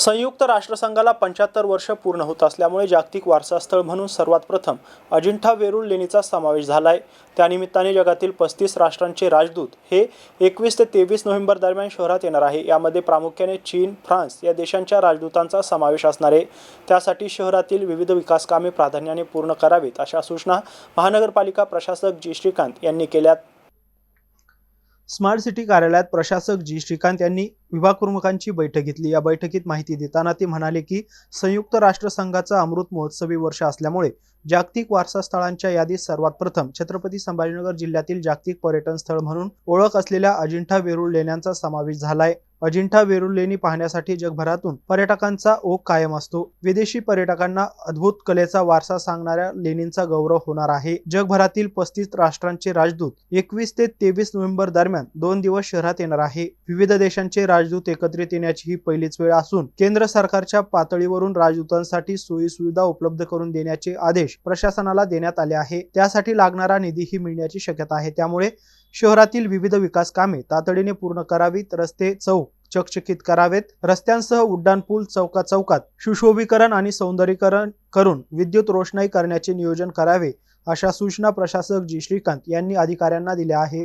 संयुक्त राष्ट्रसंघाला पंच्याहत्तर वर्ष पूर्ण होत असल्यामुळे जागतिक वारसास्थळ म्हणून सर्वात प्रथम अजिंठा वेरूळ लेणीचा समावेश झाला आहे त्यानिमित्ताने जगातील पस्तीस राष्ट्रांचे राजदूत हे एकवीस ते तेवीस नोव्हेंबर दरम्यान शहरात येणार आहे. यामध्ये प्रामुख्याने चीन फ्रान्स या देशांच्या राजदूतांचा समावेश असणार आहे. त्यासाठी शहरातील विविध विकास कामे प्राधान्याने पूर्ण करावीत अशा सूचना महानगरपालिका प्रशासक जी. श्रीकांत यांनी केल्यात. स्मार्ट सिटी कार्यालयात प्रशासक जी. श्रीकांत यांनी विभाग प्रमुखांची बैठक घेतली. या बैठकीत माहिती देताना ते म्हणाले की संयुक्त राष्ट्रसंघाचा अमृत महोत्सवी वर्ष असल्यामुळे जागतिक वारसा स्थळांच्या यादीत सर्वात प्रथम छत्रपती संभाजीनगर जिल्ह्यातील जागतिक पर्यटन स्थळ म्हणून ओळख असलेल्या अजिंठा वेरूळ लेण्यांचा समावेश झालाय. अजिंठा वेरूळ लेणी पाहण्यासाठी जगभरातून पर्यटकांचा ओघ कायम असतो. विदेशी पर्यटकांना अद्भुत कलेचा वारसा सांगणाऱ्या लेणींचा गौरव होणार आहे. जगभरातील पस्तीस राष्ट्रांचे राजदूत एकवीस ते तेवीस नोव्हेंबर दरम्यान दोन दिवस शहरात येणार आहे. विविध देशांचे राजदूत एकत्रित येण्याची ही पहिलीच वेळ असून केंद्र सरकारच्या पातळीवरून राजदूतांसाठी सोयी सुविधा उपलब्ध करून देण्याचे आदेश प्रशासनाला देण्यात आले आहे. त्यासाठी लागणारा निधीही मिळण्याची शक्यता आहे. त्यामुळे शहरातील विविध विकास कामे तातडीने पूर्ण करावीत. रस्ते चौक चकचकीत करावेत. रस्त्यांसह उड्डाणपूल चौका चौकात सुशोभीकरण आणि सौंदर्यीकरण करून विद्युत रोषणाई करण्याचे नियोजन करावे अशा सूचना प्रशासक जी. श्रीकांत यांनी अधिकाऱ्यांना दिल्या आहे.